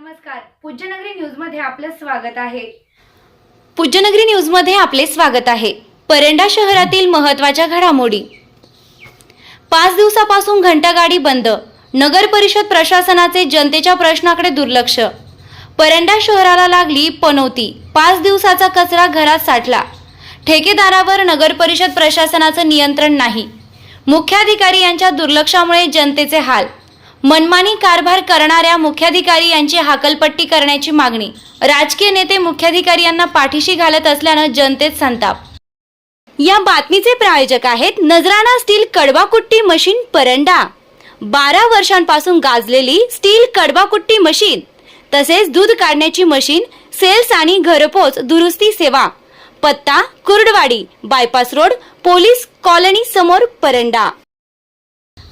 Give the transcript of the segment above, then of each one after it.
नमस्कार. पूज्यनगरी न्यूजमध्ये आपलं स्वागत आहे. पूज्यनगरी न्यूजमध्ये आपले स्वागत आहे. परंडा शहरातील महत्त्वाच्या घडामोडी. पाच दिवसापासून घंटागाडी बंद. नगर परिषद प्रशासनाचे जनतेच्या प्रश्नाकडे दुर्लक्ष. परंडा शहराला लागली पनवती पाच दिवसाचा कचरा घरात साठला. ठेकेदारावर नगर परिषद प्रशासनाचं नियंत्रण नाही. मुख्याधिकारी यांच्या दुर्लक्षामुळे जनतेचे हाल. मनमानी कारभार करणाऱ्या मुख्याधिकारी यांची हाकलपट्टी करण्याची मागणी. राजकीय नेते मुख्याधिकारी यांना पाठीशी घालत असल्यानं जनतेत संताप. या बातमीचे प्रायोजक आहेत नजराना स्टील कडवाकुट्टी मशीन परंडा. बारा वर्षांपासून गाजलेली स्टील कडवाकुट्टी मशीन तसेच दूध काढण्याची मशीन सेल्स आणि घरपोच दुरुस्ती सेवा. पत्ता Kurduwadi bypass road police colony समोर परंडा.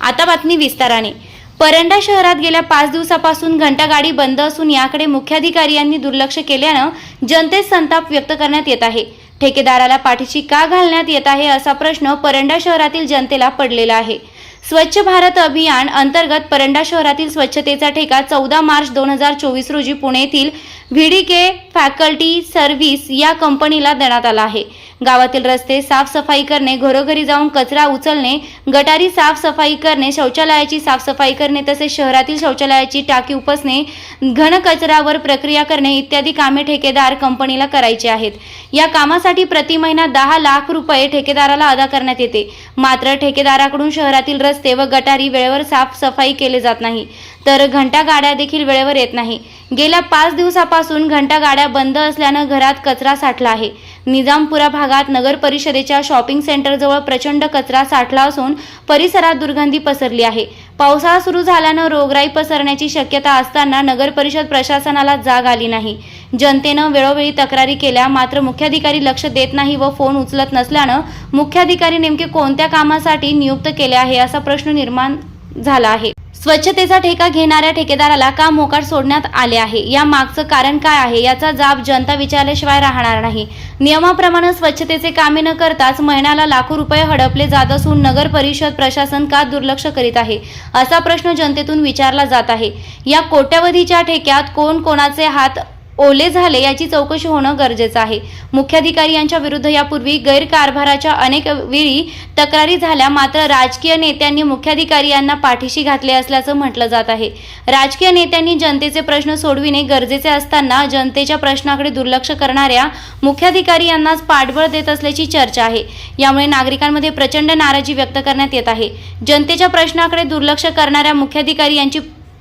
आता बातमी विस्ताराने. परंडा शहरात गेल्या पाच दिवसापासून घंटागाडी बंद असून याकडे मुख्याधिकारी यांनी दुर्लक्ष केल्यानं जनतेत संताप व्यक्त करण्यात येत आहे. ठेकेदाराला पाठीशी का घालण्यात येत आहे असा प्रश्न परंडा शहरातील जनतेला पडलेला आहे. स्वच्छ भारत अभियान अंतर्गत परंडा शहरातील स्वच्छतेचा ठेका चौदा मार्च दोन हजार चोवीस रोजी पुणे येथील व्हीडीके फॅकल्टी सर्व्हिस या कंपनीला देण्यात आला आहे. गावातील रस्ते साफसफाई करणे घरोघरी जाऊन कचरा उचलणे गटारी साफसफाई करणे शौचालयाची साफसफाई करणे तसेच शहरातील शौचालयाची टाकी उपसणे घन कचऱ्यावर प्रक्रिया करणे इत्यादी कामे ठेकेदार कंपनीला करायची आहेत. या कामासाठी प्रति महिना दहा लाख रुपये ठेकेदाराला अदा करण्यात येते. मात्र ठेकेदाराकडून शहरातील रस्ते रस्ते व गटारी वेळेवर साफसफाई केले जात नाही. तर घंटा गाड्या देखील वेळेवर येत नाही. गेल्या पाच दिवसापासून घंटा गाड्या बंद असल्यानं घरात कचरा साठला आहे. निजामपुरा भागात नगर परिषदेच्या शॉपिंग सेंटरजवळ प्रचंड कचरा साठला असून परिसरात दुर्गंधी पसरली आहे. पावसाळा सुरू झाल्यानं रोगराई पसरण्याची शक्यता असताना नगर परिषद प्रशासनाला जाग आली नाही. जनतेनं वेळोवेळी तक्रारी केल्या. मात्र मुख्याधिकारी लक्ष देत नाही व फोन उचलत नसल्यानं मुख्याधिकारी नेमके कोणत्या कामासाठी नियुक्त केले आहे असा प्रश्न निर्माण झाला आहे. स्वच्छतेचा ठेका घेणाऱ्या ठेकेदाराला का मोकाट सोडण्यात आले आहे? या मागचं कारण काय आहे? याचा जाब जनता विचारल्याशिवाय राहणार नाही. नियमाप्रमाणे स्वच्छतेचे कामे न करताच महिन्याला लाखो रुपये हडपले जात असून नगर परिषद प्रशासन का दुर्लक्ष करीत आहे? असा प्रश्न जनतेतून विचारला जात आहे. या कोट्यवधीच्या ठेक्यात कोण कोणाचे हात ओले झाले याची चौकशी होणं गरजेचं आहे. मुख्याधिकारी यांच्या विरुद्ध यापूर्वी गैरकारभाराच्या अनेक वेळी तक्रारी झाल्या मात्र राजकीय नेत्यांनी मुख्याधिकारी यांना पाठीशी घातले असल्याचं म्हटलं जात आहे. राजकीय नेत्यांनी जनतेचे प्रश्न सोडविणे गरजेचे असताना जनतेच्या प्रश्नाकडे दुर्लक्ष करणाऱ्या मुख्याधिकारी यांनाच पाठबळ देत असल्याची चर्चा आहे. यामुळे नागरिकांमध्ये प्रचंड नाराजी व्यक्त करण्यात येत आहे. जनतेच्या प्रश्नाकडे दुर्लक्ष करणाऱ्या मुख्याधिकारी यांची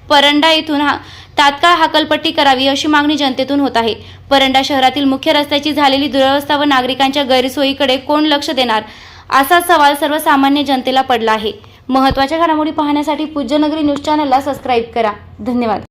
परंडा येथून हा तात्काळ हाकलपट्टी करावी अशी मागणी जनतेतून होत आहे. परंडा शहरातील मुख्य रस्त्याची झालेली दुरवस्था व नागरिकांच्या गैरसोयीकडे कोण लक्ष देणार? असा सवाल सर्वसामान्य जनतेला पडला आहे. महत्त्वाच्या घडामोडी पाहण्यासाठी पूज्यनगरी न्यूज चॅनलला सबस्क्राईब करा. धन्यवाद.